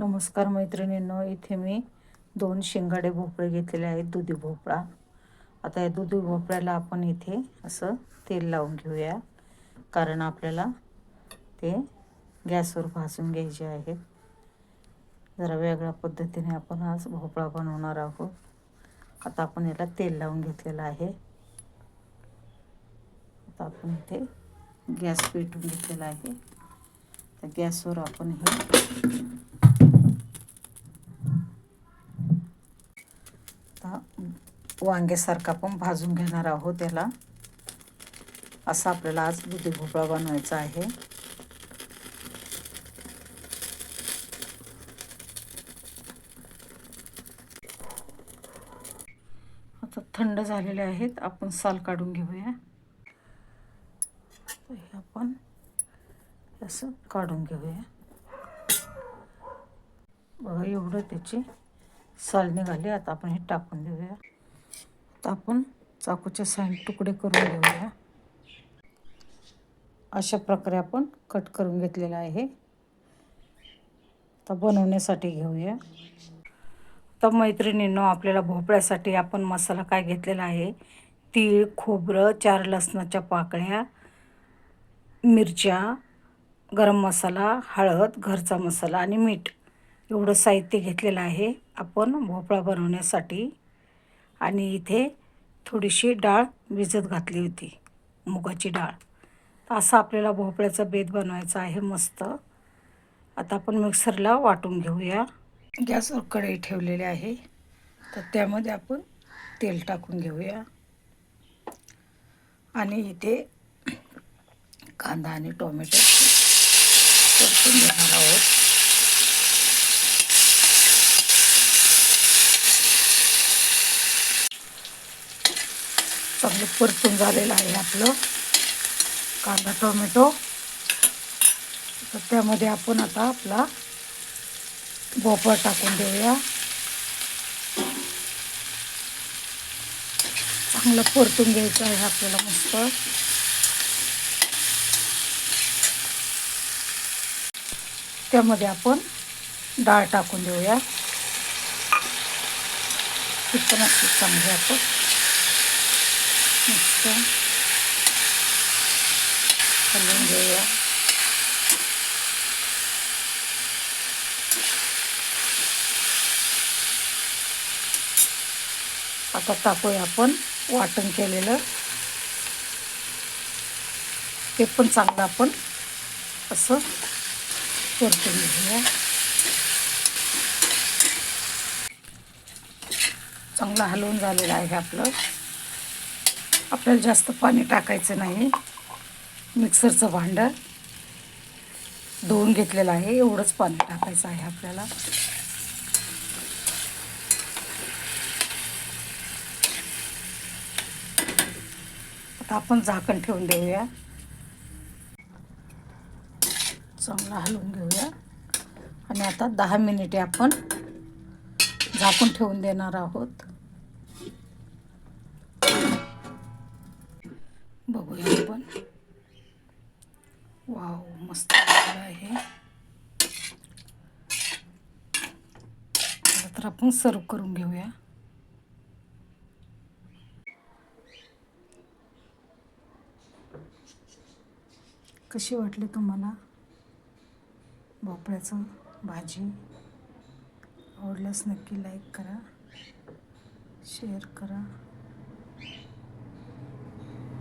नमस्कार मैत्रिणींनो इथे मी दोन शिंगाडे भोपळे घेतलेले आहेत दुधी भोपळा. आता या दुधी भोपळ्याला आपण इथे असं तेल लावून घेऊया कारण आपल्याला ते गॅसवर भाजून घ्यायचे आहेत. जरा वेगळ्या पद्धतीने आपण आज भोपळा बनवणार आहोत. आता आपण याला तेल लावून घेतलेलं आहे. आता आपण इथे गॅस पेटून घेतलेला आहे. तर गॅसवर आपण हे आता वांग्यासारखा पण भाजून घेणार आहोत त्याला असा आपल्याला आज दुधी भोपळा बनवायचा आहे. आता थंड झालेले आहेत आपण साल काढून घेऊया. हे आपण असं काढून घेऊया. बघा एवढं त्याची साल निघाली आता आपण हे टाकून देऊया. तर आपण. चाकूचे साईड तुकडे करून घेऊया. अशा प्रकारे आपण कट करून घेतलेला आहे. तर बनवण्यासाठी घेऊया. तर मैत्रिणींनो आपल्याला भोपळ्यासाठी आपण मसाला काय घेतलेला आहे? तीळ खोबरं चार लसणाच्या पाकळ्या मिरच्या गरम मसाला हळद घरचा मसाला आणि मीठ. एवढं साहित्य घेतलेलं आहे आपण भोपळा बनवण्यासाठी. आणि इथे थोडीशी डाळ भिजत घातली होती मुगाची डाळ. तर असा आपल्याला भोपळ्याचा बेत बनवायचा आहे मस्त. आता आपण मिक्सरला वाटून घेऊया. गॅसवर कढई ठेवलेली आहे. तर त्यामध्ये आपण तेल टाकून घेऊया. आणि इथे कांदा आणि टोमॅटो परतून घेणार आहोत. चांगलं परतून झालेलं आहे आपलं. कांदा टोमॅटो. तर त्यामध्ये आपण आता आपला भोपळा टाकून देऊया. चांगलं परतून घ्यायचं आहे आपल्याला मस्त. त्यामध्ये आपण डाळ टाकून देऊया. ती असते चांगली आपण. मस्त हलवून घेऊया. आता टाकूया आपण वाटण केलेलं. ते पण चांगलं आपण असं परतून घेऊया. चांगलं हलवून झालेलं आहे आपलं. आपल्याला जास्त पाणी टाकायचं नाही. मिक्सरचं भांडं धुवून घेतलेलं आहे. एवढंच पाणी टाकायचं आहे आपल्याला. आता आपण झाकण ठेवून देऊया. चांगला हलवून घेऊया. आणि आता दहा मिनिटे आपण झाकून ठेवून देणार आहोत. बघूया आपण. वाव मस्त आहे तर आपण सर्व करून घेऊया. कशी वाटली तुम्हाला भोपळ्याचं भाजी? आवडल्यास नक्की लाईक करा शेअर करा.